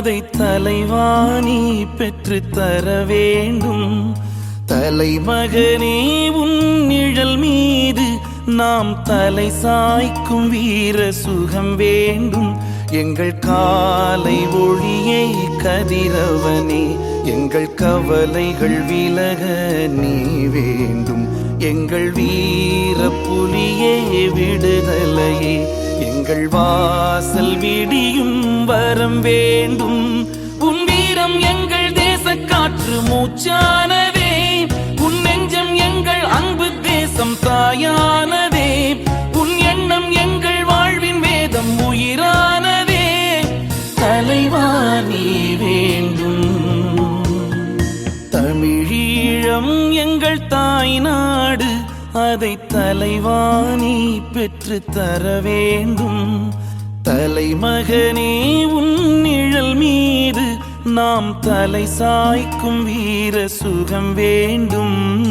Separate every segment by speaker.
Speaker 1: அதை தலைவாணி பெற்று தர வேண்டும். தலைமகனே உன் நிழல் மீது நாம் தலை சாய்க்கும் வீர சுகம் வேண்டும். எங்கள் காலை ஒளியை கதிரவனே எங்கள் கவலைகள் விலக நீ வேண்டும். எங்கள் வீர புலியே விடுதலையே. எங்கள் வாசல் விடியும் வரம் வேண்டும். உன் வீரம் எங்கள் தேச காற்று மூச்சானவே உன் நெஞ்சம் எங்கள் அன்பு தேசம் தாயானதே. உன் எண்ணம் எங்கள் வாழ்வின் வேதம் உயிரானதே. தலைவா நீ வேண்டும். தமிழீழம் எங்கள் தாய் நாடு. அதை தலைவாணி பெற்று தர வேண்டும். தலைமகனே உன் நிழல் மீது நாம் தலை சாய்க்கும் வீர சுகம் வேண்டும்.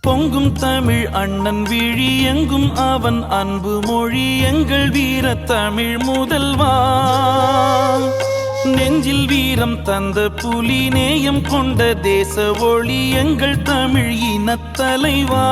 Speaker 1: பொங்கும் தமிழ் அண்ணன் விழி எங்கும் அவன் அன்பு மொழி எங்கள் வீர தமிழ் முதல்வா. நெஞ்சில் வீரம் தந்த புலி நேயம் கொண்ட தேச ஒளி எங்கள் தமிழ் இனத்தலைவா.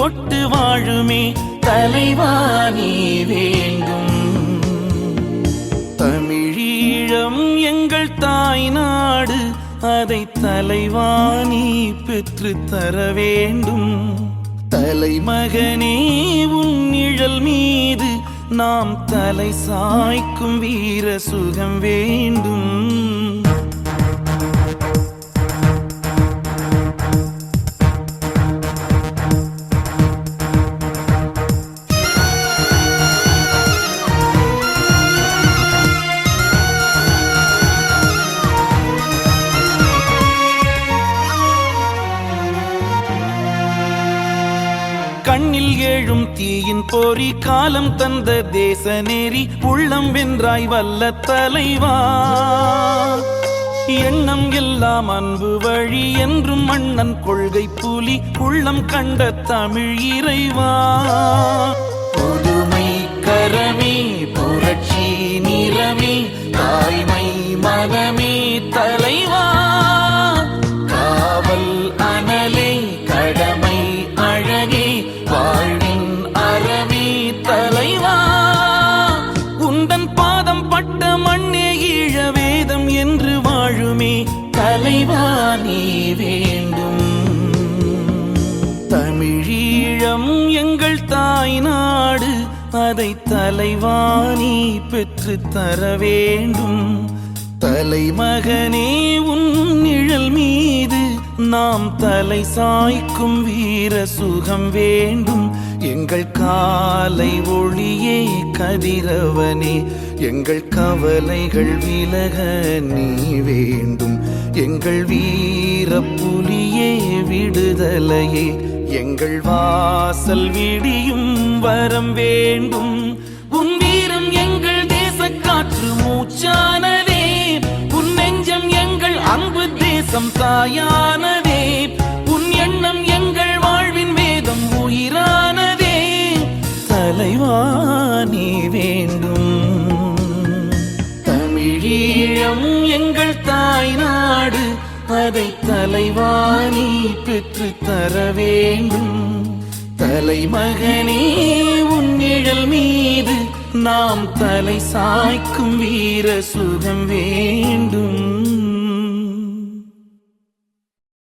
Speaker 1: தொட்டு வாழுமே தலைவா நீ வேண்டும். தமிழீழம் எங்கள் தாய் நாடு அதை தலைவாணி பெற்று தர வேண்டும். தலைமகனே உன் நிழல் மீது நாம் தலை சாய்க்கும் வீர சுகம் வேண்டும். கண்ணில் ஏழும் தீயின் பொறி காலம் தந்த தேச நெறி உள்ளம் வென்றாய் வல்ல தலைவா. எண்ணம் எல்லாம் அன்பு வழி என்றும் மன்னன் கொள்கை புலி உள்ளம் கண்ட தமிழ் இறைவா. புதுமை கரமே புரட்சி நிறமே தாய்மை மனமே தலைவா நீ வேண்டும். தமிழீழம் எங்கள் தாய் நாடு அதை தலைவாணி பெற்று தர வேண்டும். தலைமகனே உன் நிழல் மீது நாம் தலை சாய்க்கும் வீர சுகம் வேண்டும். எங்கள் காலை ஒளியே கதிரவனே எங்கள் கவலைகள் விலக நீ வேண்டும். எங்கள் வீர புலியே விடுதலையே எங்கள் வாசல் விடியும் வரம் வேண்டும். உன் வீரம் எங்கள் தேச காற்று மூச்சானதே உன் நெஞ்சம் எங்கள் அன்பு தேசம் தாயானதே. ஈழம் எங்கள் தாய் நாடு அதை தலைவாணி பெற்று தர வேண்டும். தலைமகனே உன் நிழல் மீது நாம் தலை சாய்க்கும் வீர சுகம் வேண்டும்.